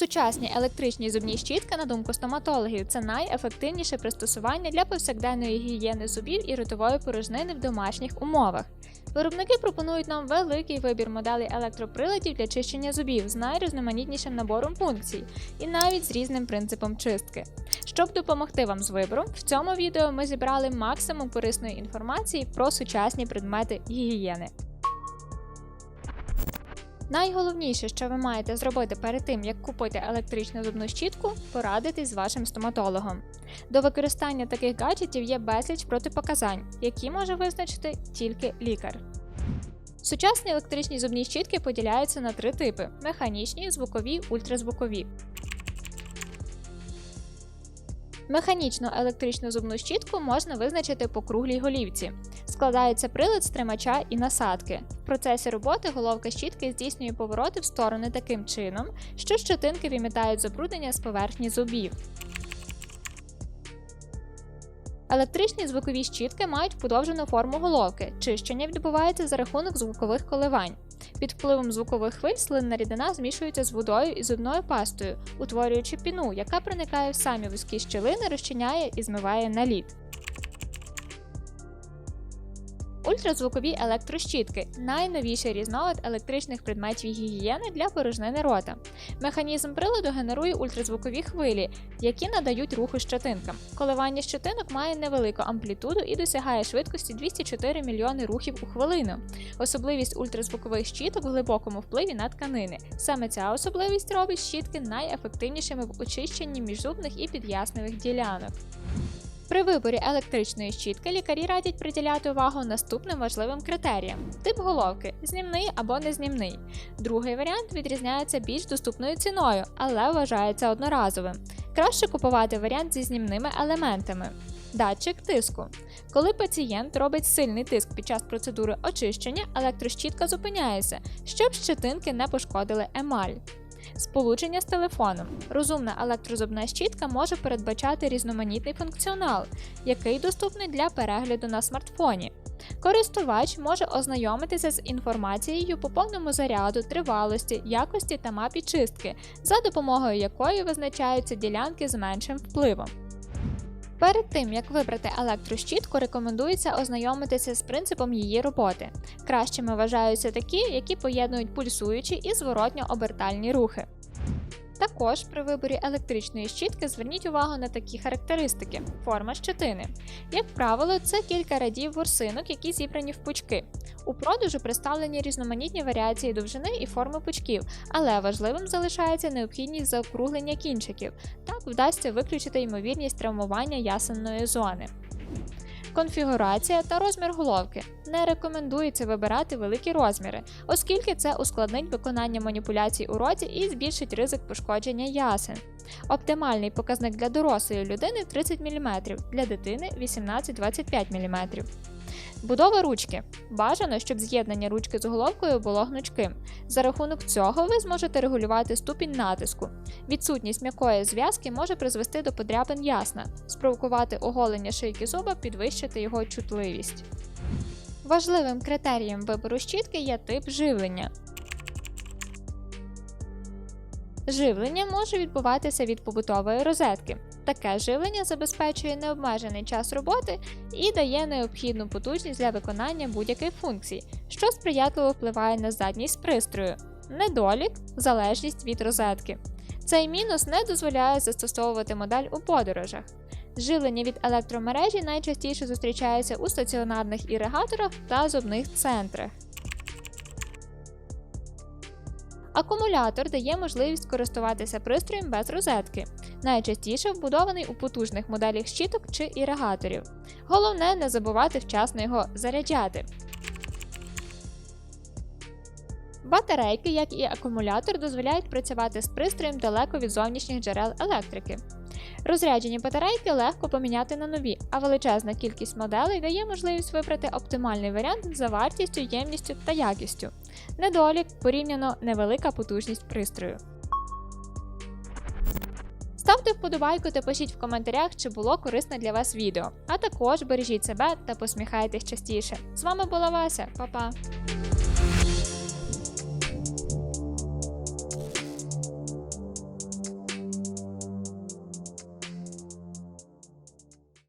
Сучасні електричні зубні щітки, на думку стоматологів, це найефективніше пристосування для повсякденної гігієни зубів і ротової порожнини в домашніх умовах. Виробники пропонують нам великий вибір моделей електроприладів для чищення зубів з найрізноманітнішим набором функцій і навіть з різним принципом чистки. Щоб допомогти вам з вибором, в цьому відео ми зібрали максимум корисної інформації про сучасні предмети гігієни. Найголовніше, що ви маєте зробити перед тим, як купити електричну зубну щітку, порадитись з вашим стоматологом. До використання таких гаджетів є безліч протипоказань, які може визначити тільки лікар. Сучасні електричні зубні щітки поділяються на три типи: механічні, звукові, ультразвукові. Механічну електричну зубну щітку можна визначити по круглій голівці. Складається прилад з тримача і насадки. В процесі роботи головка щітки здійснює повороти в сторони таким чином, що щетинки вимітають забруднення з поверхні зубів. Електричні звукові щітки мають подовжену форму головки. Чищення відбувається за рахунок звукових коливань. Під впливом звукових хвиль слинна рідина змішується з водою і зубною пастою, утворюючи піну, яка проникає в самі вузькі щілини, розчиняє і змиває наліт. Ультразвукові електрощітки найновіший різновид електричних предметів гігієни для порожнини рота. Механізм приладу генерує ультразвукові хвилі, які надають руху щетинкам. Коливання щетинок має невелику амплітуду і досягає швидкості 204 мільйони рухів у хвилину. Особливість ультразвукових щіток в глибокому впливі на тканини. Саме ця особливість робить щітки найефективнішими в очищенні міжзубних і під'ясневих ділянок. При виборі електричної щітки лікарі радять приділяти увагу наступним важливим критеріям: тип головки знімний або незнімний. Другий варіант відрізняється більш доступною ціною, але вважається одноразовим. Краще купувати варіант зі знімними елементами. Датчик тиску. Коли пацієнт робить сильний тиск під час процедури очищення, електрощітка зупиняється, щоб щетинки не пошкодили емаль. Сполучення з телефоном. Розумна електрозубна щітка може передбачати різноманітний функціонал, який доступний для перегляду на смартфоні. Користувач може ознайомитися з інформацією по повному заряду, тривалості, якості та мапі чистки, за допомогою якої визначаються ділянки з меншим впливом. Перед тим як вибрати електрощітку, рекомендується ознайомитися з принципом її роботи. Кращими вважаються такі, які поєднують пульсуючі і зворотньо-обертальні рухи. Також при виборі електричної щітки зверніть увагу на такі характеристики: форма щетини. Як правило, це кілька радів ворсинок, які зібрані в пучки. У продажу представлені різноманітні варіації довжини і форми пучків, але важливим залишається необхідність заокруглення кінчиків. Так вдасться виключити ймовірність травмування ясенної зони. Конфігурація та розмір головки. Не рекомендується вибирати великі розміри, оскільки це ускладнить виконання маніпуляцій у роті і збільшить ризик пошкодження ясен. Оптимальний показник для дорослої людини 30 мм, для дитини 18-25 мм. Будова ручки. Бажано, щоб з'єднання ручки з головкою було гнучким. За рахунок цього ви зможете регулювати ступінь натиску. Відсутність м'якої зв'язки може призвести до подряпин ясна, спровокувати оголення шийки зуба, підвищити його чутливість. Важливим критерієм вибору щітки є тип живлення. Живлення може відбуватися від побутової розетки. Таке живлення забезпечує необмежений час роботи і дає необхідну потужність для виконання будь-яких функцій, що сприятливо впливає на здатність пристрою. Недолік залежність від розетки. Цей мінус не дозволяє застосовувати модель у подорожах. Живлення від електромережі найчастіше зустрічається у стаціонарних іригаторах та зубних центрах. Акумулятор дає можливість користуватися пристроєм без розетки, найчастіше вбудований у потужних моделях щіток чи іригаторів. Головне не забувати вчасно його заряджати. Батарейки, як і акумулятор, дозволяють працювати з пристроєм далеко від зовнішніх джерел електрики. Розряджені батарейки легко поміняти на нові, а величезна кількість моделей дає можливість вибрати оптимальний варіант за вартістю, ємністю та якістю. Недолік порівняно невелика потужність пристрою. Ставте вподобайку та пишіть в коментарях, чи було корисне для вас відео. А також бережіть себе та посміхайтесь частіше. З вами була Вася, Па-па!